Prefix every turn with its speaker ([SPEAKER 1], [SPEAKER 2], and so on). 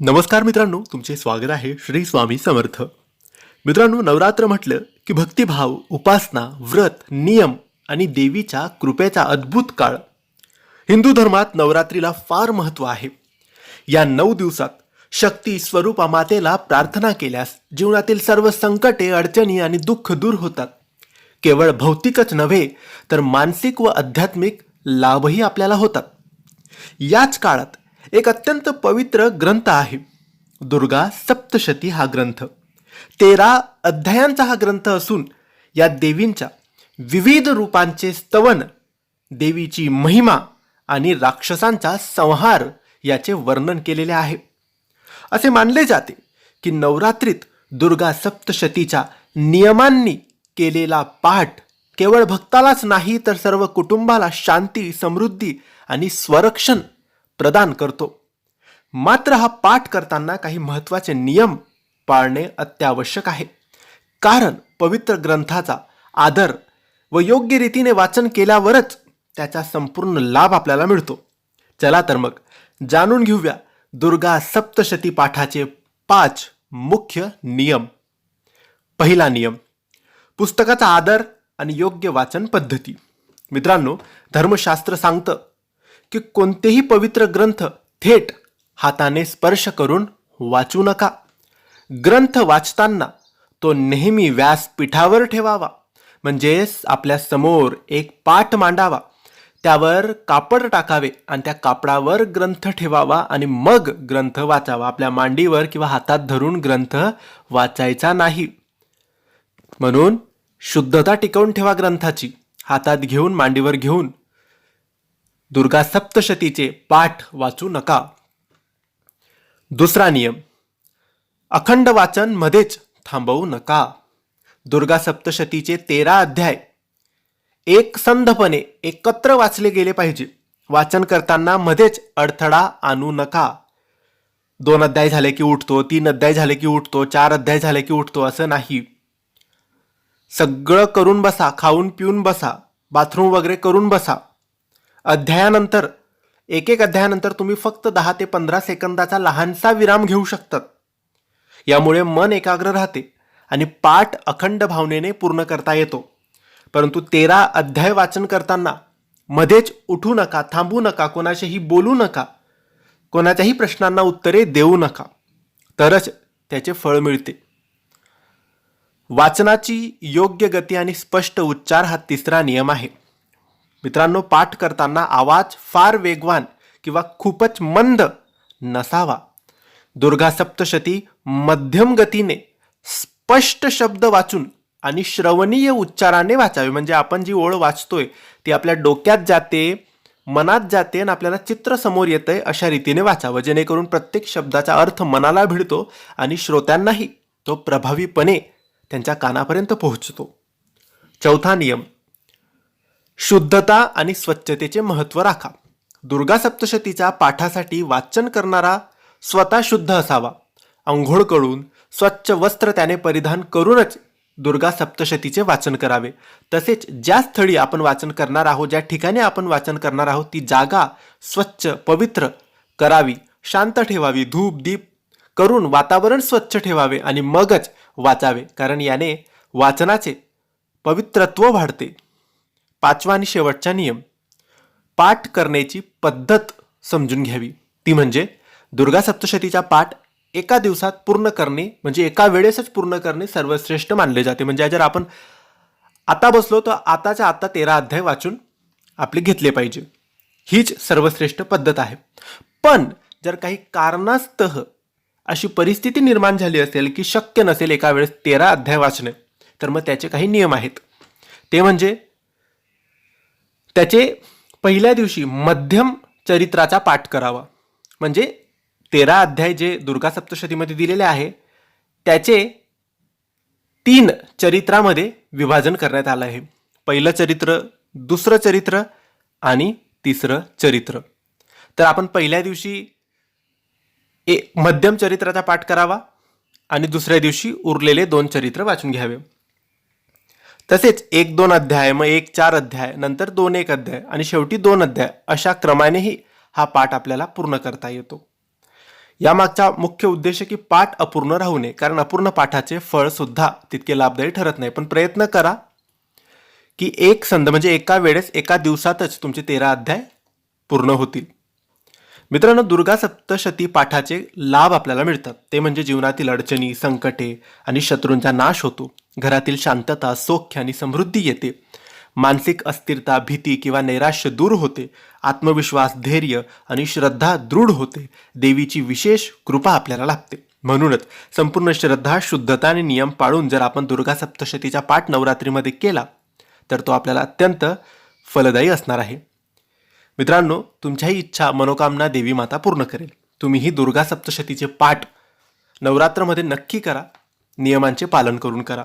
[SPEAKER 1] नमस्कार मित्रांनो तुमचे स्वागत आहे श्री स्वामी समर्थ. मित्रांनो नवरात्र म्हटलं की भक्तिभाव उपासना व्रत नियम आणि देवीच्या कृपेचा अद्भुत काळ. हिंदू धर्मात नवरात्रीला फार महत्त्व आहे. या नऊ दिवसात शक्ती स्वरूपा मातेला प्रार्थना केल्यास जीवनातील सर्व संकटे अडचणी आणि दुःख दूर होतात. केवळ भौतिकच नव्हे तर मानसिक व आध्यात्मिक लाभही आपल्याला होतात. याच काळात एक अत्यंत पवित्र ग्रंथ आहे. दुर्गा सप्तशती हा ग्रंथ. तेरा अध्यायांचा हा ग्रंथ असून या देवींच्या विविध रूपांचे स्तवन देवीची महिमा आणि राक्षसांचा संहार याचे वर्णन केलेले आहे. असे मानले जाते की नवरात्रीत दुर्गा सप्तशतीच्या नियमांनी केलेला पाठ केवळ भक्तालाच नाही तर सर्व कुटुंबाला शांती समृद्धी आणि स्वरक्षण प्रदान करतो. मात्र हा पाठ करताना काही महत्त्वाचे नियम पाळणे अत्यावश्यक आहे. कारण पवित्र ग्रंथाचा आदर व योग्य रीतीने वाचन केल्यावरच त्याचा संपूर्ण लाभ आपल्याला मिळतो. चला तर मग जाणून घेऊया दुर्गा सप्तशती पाठाचे पाच मुख्य नियम. पहिला नियम पुस्तकाचा आदर आणि योग्य वाचन पद्धती. मित्रांनो धर्मशास्त्र सांगतं की कोणतेही पवित्र ग्रंथ थेट हाताने स्पर्श करून वाचू नका. ग्रंथ वाचताना तो नेहमी व्यासपीठावर ठेवावा. म्हणजेच आपल्यासमोर एक पाठ मांडावा. त्यावर कापड टाकावे आणि त्या कापडावर ग्रंथ ठेवावा आणि मग ग्रंथ वाचावा. आपल्या मांडीवर किंवा हातात धरून ग्रंथ वाचायचा नाही. म्हणून शुद्धता टिकवून ठेवा ग्रंथाची. हातात घेऊन मांडीवर घेऊन. दुर्गा सप्तशतीचे पाठ वाचू नका. दुसरा नियम. अखंड वाचन मध्येच थांबवू नका. दुर्गा सप्तशतीचे तेरा अध्याय. एक संधपणे एकत्र वाचले गेले पाहिजे. वाचन करताना मध्येच अडथळा आणू नका. दोन अध्याय झाले की उठतो तीन अध्याय झाले की उठतो चार अध्याय झाले की उठतो असं नाही. सगळं करून बसा खाऊन पिऊन बसा बाथरूम वगैरे करून बसा. अध्यायानंतर एक एक अध्यायानंतर तुम्ही फक्त दहा ते पंधरा सेकंदाचा लहानसा विराम घेऊ शकतात. यामुळे मन एकाग्र राहते आणि पाठ अखंड भावनेने पूर्ण करता येतो. परंतु तेरा अध्याय वाचन करताना मध्येच उठू नका थांबू नका कोणाशीही बोलू नका कोणाच्याही प्रश्नांना उत्तरे देऊ नका. तरच त्याचे फळ मिळते. वाचनाची योग्य गती आणि स्पष्ट उच्चार हा तिसरा नियम आहे. मित्रांनो पाठ करताना आवाज फार वेगवान किंवा खूपच मंद नसावा. दुर्गा सप्तशती मध्यम गतीने स्पष्ट शब्द वाचून आणि श्रवणीय उच्चाराने वाचावे. म्हणजे आपण जी ओळ वाचतोय ती आपल्या डोक्यात जाते मनात जाते आणि आपल्याला चित्र समोर येतंय अशा रीतीने वाचावं. जेणेकरून प्रत्येक शब्दाचा अर्थ मनाला भिडतो आणि श्रोत्यांनाही तो प्रभावीपणे त्यांच्या कानापर्यंत पोहोचतो. चौथा नियम. शुद्धता आणि स्वच्छतेचे महत्त्व राखा. दुर्गा सप्तशतीच्या पाठासाठी वाचन करणारा स्वतः शुद्ध असावा. आंघोळ करून स्वच्छ वस्त्र त्याने परिधान करूनच दुर्गा सप्तशतीचे वाचन करावे. तसेच ज्या स्थळी आपण वाचन करणार आहोत ज्या ठिकाणी आपण वाचन करणार आहोत ती जागा स्वच्छ पवित्र करावी शांत ठेवावी धूप दीप करून वातावरण स्वच्छ ठेवावे आणि मगच वाचावे. कारण याने वाचनाचे पवित्रत्व वाढते. पाचवा आणि शेवटचा नियम. पाठ करण्याची पद्धत समजून घ्यावी. ती म्हणजे दुर्गा सप्तशतीचा पाठ एका दिवसात पूर्ण करणे म्हणजे एका वेळेसच पूर्ण करणे सर्वश्रेष्ठ मानले जाते. म्हणजे जर आपण आता बसलो तर आताच्या आता तेरा अध्याय वाचून आपले घेतले पाहिजे. हीच सर्वश्रेष्ठ पद्धत आहे. पण जर काही कारणास्तह अशी परिस्थिती निर्माण झाली असेल की शक्य नसेल एका वेळेस तेरा अध्याय वाचणे तर मग त्याचे काही नियम आहेत. ते म्हणजे त्याचे पहिल्या दिवशी मध्यम चरित्राचा पाठ करावा. म्हणजे तेरा अध्याय जे दुर्गा सप्तशतीमध्ये दिलेले आहे त्याचे तीन चरित्रामध्ये विभाजन करण्यात आलं आहे. पहिलं चरित्र दुसरं चरित्र आणि तिसरं चरित्र. तर आपण पहिल्या दिवशी ए मध्यम चरित्राचा पाठ करावा आणि दुसऱ्या दिवशी उरलेले दोन चरित्र वाचून घ्यावे. तसेच एक दोन अध्याय मग एक चार अध्याय नंतर दोन एक अध्याय आणि शेवटी दोन अध्याय अशा क्रमानेही हा पाठ आपल्याला पूर्ण करता येतो. यामागचा मुख्य उद्देश की पाठ अपूर्ण राहू नये कारण अपूर्ण पाठाचे फळ सुद्धा तितके लाभदायी ठरत नाही. पण प्रयत्न करा की एक संद म्हणजे एका वेळेस एका दिवसातच तुमचे तेरा अध्याय पूर्ण होतील. मित्रांनो दुर्गा सप्तशती पाठाचे लाभ आपल्याला मिळतात. ते म्हणजे जीवनातील अडचणी संकटे आणि शत्रूंचा नाश होतो. घरातील शांतता सौख्य आणि समृद्धी येते. मानसिक अस्थिरता भीती किंवा नैराश्य दूर होते. आत्मविश्वास धैर्य आणि श्रद्धा दृढ होते. देवीची विशेष कृपा आपल्याला लाभते. म्हणूनच संपूर्ण श्रद्धा शुद्धता आणि नियम पाळून जर आपण दुर्गा सप्तशतीचा पाठ नवरात्रीमध्ये केला तर तो आपल्याला अत्यंत फलदायी असणार आहे. मित्रांनो तुमच्याही इच्छा मनोकामना देवी माता पूर्ण करेल. तुम्हीही दुर्गा सप्तशतीचे पाठ नवरात्रमध्ये नक्की करा. नियमांचे पालन करून करा.